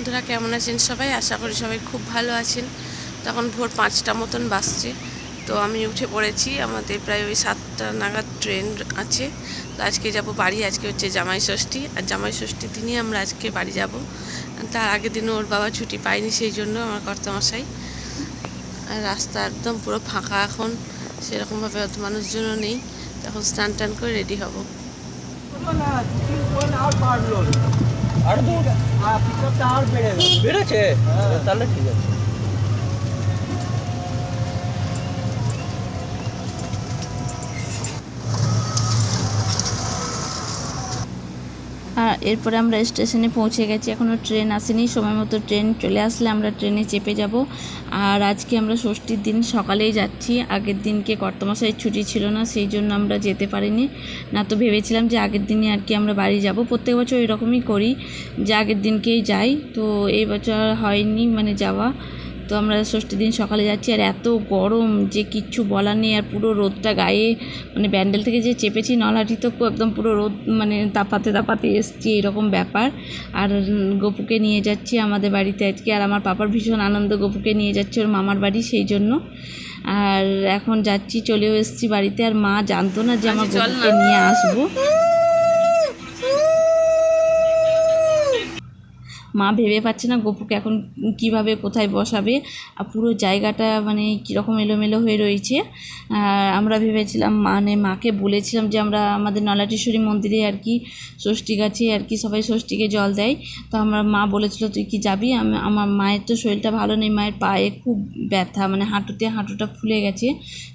বন্ধুরা, কেমন আছেন সবাই? আশা করি সবাই খুব ভালো আছেন। তখন ভোর পাঁচটা মতন বাসছে তো আমি উঠে পড়েছি। আমাদের প্রায় ওই সাতটা নাগাদ ট্রেন আছে। তো আজকে যাব বাড়ি। আজকে হচ্ছে জামাই ষষ্ঠী। আর জামাই ষষ্ঠীর দিনই আমরা আজকে বাড়ি যাব। তার আগের দিনও ওর বাবা ছুটি পায়নি, সেই জন্য আমার কর্তামশাই। আর রাস্তা একদম পুরো ফাঁকা এখন। সেরকমভাবে অত মানুষজনও নেই। তখন স্নান টান করে রেডি হব। আর বেড়ে গেল বেড়েছে? তাহলে ঠিক আছে। এরপরে আমরা স্টেশনে পৌঁছে গেছি। এখনও ট্রেন আসেনি, সময় মতো ট্রেন চলে আসলে আমরা ট্রেনে চেপে যাব। আর আজকে আমরা ষষ্ঠীর দিন সকালেই যাচ্ছি। আগের দিনকে কর্তমশাই ছুটি ছিল না, সেই জন্য আমরা যেতে পারিনি। না তো ভেবেছিলাম যে আগের দিনে আর কি আমরা বাড়ি যাব। প্রত্যেক বছর এরকমই করি যে আগের দিনকেই যাই। তো এই বছর হয়নি মানে যাওয়া। তো আমরা ষষ্ঠীর দিন সকালে যাচ্ছি আর এত গরম যে কিচ্ছু বলার নেই আর পুরো রোদটা গায়ে মানে ব্যান্ডেল থেকে যে চেপেছি নলহাটি তো একদম পুরো রোদ মানে তাপাতে তাপাতে এসছি এরকম ব্যাপার। আর গপুকে নিয়ে যাচ্ছি আমাদের বাড়িতে আজকে আর আমার পাপার ভীষণ আনন্দ গপুকে নিয়ে যাচ্ছে ওর মামার বাড়ি সেই জন্য। আর এখন যাচ্ছি চলেও এসেছি বাড়িতে আর মা জানতো না যে আমার আচ্ছা, গপুকে নিয়ে আসব। মা ভেবে পাচ্ছে না গপুকে এখন কীভাবে, কোথায় বসাবে আর পুরো জায়গাটা মানে কীরকম এলোমেলো হয়ে রয়েছে। আর আমরা ভেবেছিলাম মানে মাকে বলেছিলাম যে আমরা আমাদের নলাটেশ্বরী মন্দিরে আর কি ষষ্ঠী গাছে আর কি সবাই ষষ্ঠীকে জল দেয়। তো আমরা, মা বলেছিল, তুই কি যাবি? আমি, আমার মায়ের তো শরীরটা ভালো নেই, মায়ের পায়ে খুব ব্যথা মানে হাঁটুতে হাঁটুটা ফুলে গেছে।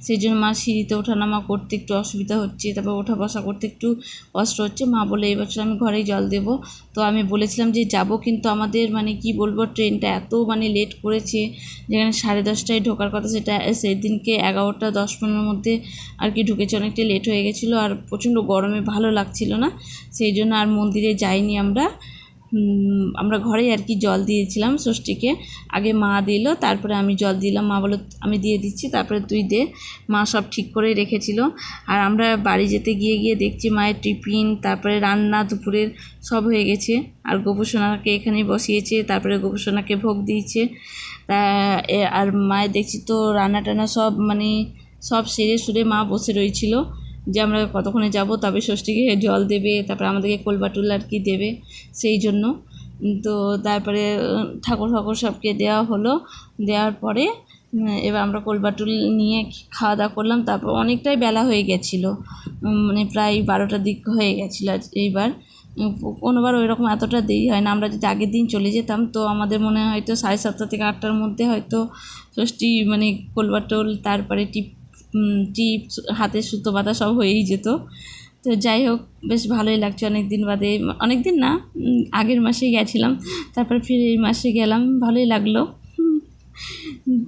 সেই জন্য মা সিঁড়িতে ওঠানামা করতে একটু অসুবিধা হচ্ছে, তারপর ওঠা বসা করতে একটু কষ্ট হচ্ছে। মা বলে এই বছর আমি ঘরেই জল দেবো। তো আমি বলেছিলাম যে, যাব কিন্তু আমাদের মানে কি বলব, ট্রেনটা এত মানে লেট করেছে, যেখানে সাড়ে দশটায় ঢোকার কথা সেটা সেই দিনকে এগারোটা দশ পনেরোর মধ্যে আর কি ঢুকেছে, অনেকটা লেট হয়ে গেছিল আর প্রচণ্ড গরমে ভালো লাগছিল না, সেই জন্য আর মন্দিরে যাইনি আমরা। আমরা ঘরেই আর কি জল দিয়েছিলাম ষষ্ঠীকে। আগে মা দিল, তারপরে আমি জল দিলাম। মা বলো আমি দিয়ে দিচ্ছি, তারপরে তুই দে। মা সব ঠিক করে রেখেছিল। আর আমরা বাড়ি যেতে গিয়ে গিয়ে দেখছি মায়ের টিফিন, তারপরে রান্না, দুপুরের সব হয়ে গেছে। আর গোপুসোনাকে এখানেই বসিয়েছে, তারপরে গোপুসোনাকে ভোগ দিয়েছে। আর মায়ের দেখছি তো রান্না টান্না সব মানে সব সেরে সুরে মা বসে রয়েছিল যে আমরা কতক্ষণে যাব, তবে ষষ্ঠীকে জল দেবে, তারপরে আমাদেরকে কোলবাটুল আর কি দেবে, সেই জন্য। তো তারপরে, ঠাকুর ফাকুর সবকে দেওয়া হলো। দেওয়ার পরে এবার আমরা কোলবাটুল নিয়ে খাওয়া দাওয়া করলাম। তারপর অনেকটাই বেলা হয়ে গেছিল। মানে প্রায় বারোটার দিক হয়ে গেছিল এইবার। কোনোবার ওই রকম এতটা দেরি হয় না। আমরা যদি আগের দিন চলে যেতাম, তো আমাদের মনে হয়তো সাড়ে সাতটা থেকে আটটার মধ্যে হয়তো ষষ্ঠী মানে কোলবাটুল, তারপরে টিপ উম, টিপ হাতে সুতো বাতা সব হয়েই যেত। তো যাই হোক বেশ ভালোই লাগছে অনেক দিন বাদে। অনেক দিন না আগের মাসে গেছিলাম। তারপর ফিরে এই মাসে গেলাম ভালোই লাগল।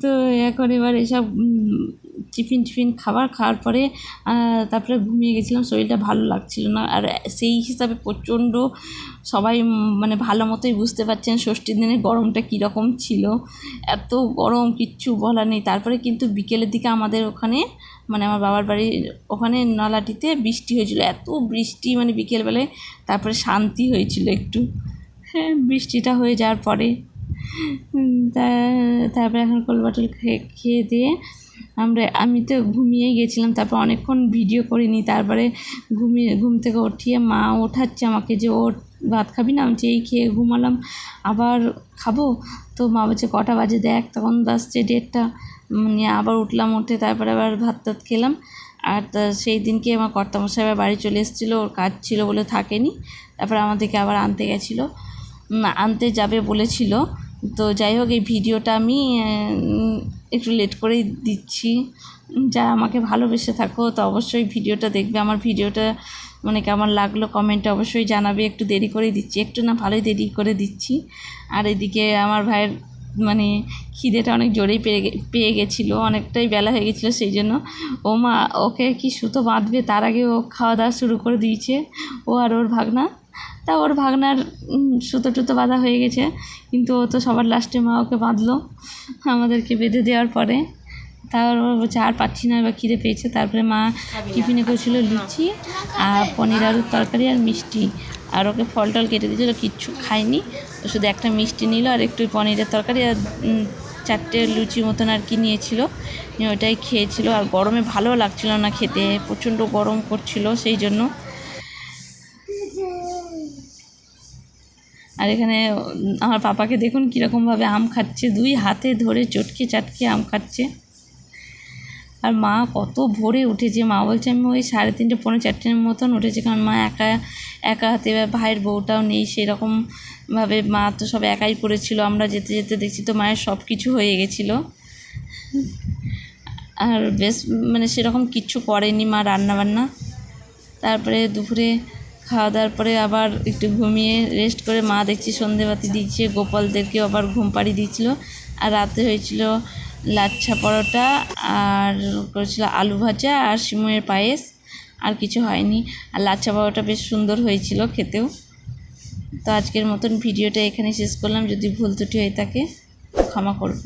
তো এখন এবার এসব টিফিন টিফিন খাবার খাওয়ার পরে তারপরে ঘুমিয়ে গেছিলাম, শরীরটা ভালো লাগছিল না। আর সেই হিসাবে প্রচণ্ড সবাই মানে ভালো মতোই বুঝতে পারছেন ষষ্ঠীর দিনে গরমটা কীরকম ছিল। এত গরম, কিচ্ছু বলার নেই। তারপরে কিন্তু বিকেলের দিকে আমাদের ওখানে মানে আমার বাবার বাড়ির ওখানে নলাটিতে বৃষ্টি হয়েছিল। এত বৃষ্টি মানে বিকেলবেলায় তারপরে শান্তি হয়েছিল একটু। হ্যাঁ বৃষ্টিটা হয়ে যাওয়ার পরে। তারপরে এখন কোলবাটল খেয়ে খেয়ে দিয়ে আমরা, আমি তো ঘুমিয়েই গেছিলাম, তারপর অনেকক্ষণ ভিডিও করিনি, তারপরে ঘুমিয়ে, ঘুম থেকে উঠিয়ে মা ওঠাচ্ছে আমাকে যে ওর ভাত খাবি না? আমি এই খেয়ে ঘুমালাম, আবার খাব? তো মা বলছে, কটা বাজে দেখ? তখন বাজছে ডেটটা নিয়ে আবার উঠলাম, উঠে তারপরে আবার ভাত টাত খেলাম। আর সেই দিনকে আমার কর্তামশাই বাড়ি চলে এসেছিল, ওর কাজ ছিল বলে থাকেনি। তারপরে আমাদেরকে আবার আনতে গেছিল। আনতে যাবে বলেছিল। তো যাই হোক, এই ভিডিওটা আমি একটু লেট করেই দিচ্ছি। যারা আমাকে ভালোবেসে থাকো, তো অবশ্যই ভিডিওটা দেখবে। আমার ভিডিওটা মানে কেমন লাগল কমেন্টে অবশ্যই জানাবে। একটু দেরি করেই দিচ্ছি, একটু না ভালোই দেরি করে দিচ্ছি। আর এদিকে আমার ভাইয়ের মানে খিদেটা অনেক জোরেই পেয়ে পেয়ে গেছিল, অনেকটাই বেলা হয়ে গেছিল, সেই জন্য ও মা, ওকে কি সুতো বাঁধবে, তার আগে ও খাওয়া দাওয়া শুরু করে দিয়েছে। ও আর ওর ভাগনা তা ওর ভাগনার সুতো টুতো বাঁধা হয়ে গেছে। কিন্তু ও তো সবার লাস্টে মা ওকে বাঁধলো, আমাদেরকে বেঁধে দেওয়ার পরে। তারপর বলছে, আর পাচ্ছি না, এবার খিদে পেয়েছে। তারপরে মা টিফিনে করেছিল লুচি আর পনির আলুর তরকারি আর মিষ্টি। আর ওকে ফল টল কেটে দিয়েছিল, কিচ্ছু খায়নি। শুধু একটা মিষ্টি নিল আর একটু পনিরের তরকারি আর চারটে লুচি মতন আর কি নিয়েছিল। নিয়ে ওটাই খেয়েছিল। আর গরমে ভালো লাগছিল না খেতে, প্রচণ্ড গরম করছিল সেই জন্য। আর এখানে আমার পাপাকে দেখুন কীরকমভাবে আম খাচ্ছে। দুই হাতে ধরে চটকে চাটকে আম খাচ্ছে। আর মা কত ভোরে উঠেছে। মা বলছে, আমি ওই সাড়ে তিনটে, পৌনে চারটের মতন উঠেছে। কারণ মা একা একা হাতে ভাইয়ের বউটাও নেই। সেরকমভাবে মা তো সব একাই করেছিল আমরা যেতে যেতে দেখছি তো মায়ের সব কিছু হয়ে গেছিল। আর বেশ মানে সেরকম কিচ্ছু করেনি মা রান্না বান্না তারপরে দুপুরে খাওয়া দাওয়ার পরে আবার একটু ঘুমিয়ে রেস্ট করে মা দেখছি সন্ধেবাতি দিচ্ছে, গোপালদেরকেও আবার ঘুম পাড়িয়ে দিচ্ছিল আর রাতে হয়েছিল লাচ্ছা পরোটা আর করেছিল আলু ভাজা আর সিমুয়ের পায়েস, আর কিছু হয়নি। আর লাচ্ছা পরোটা বেশ সুন্দর হয়েছিল খেতেও। তো আজকের মতন ভিডিওটা এখানে শেষ করলাম। যদি ভুল ত্রুটি হয়ে থাকে ক্ষমা করবে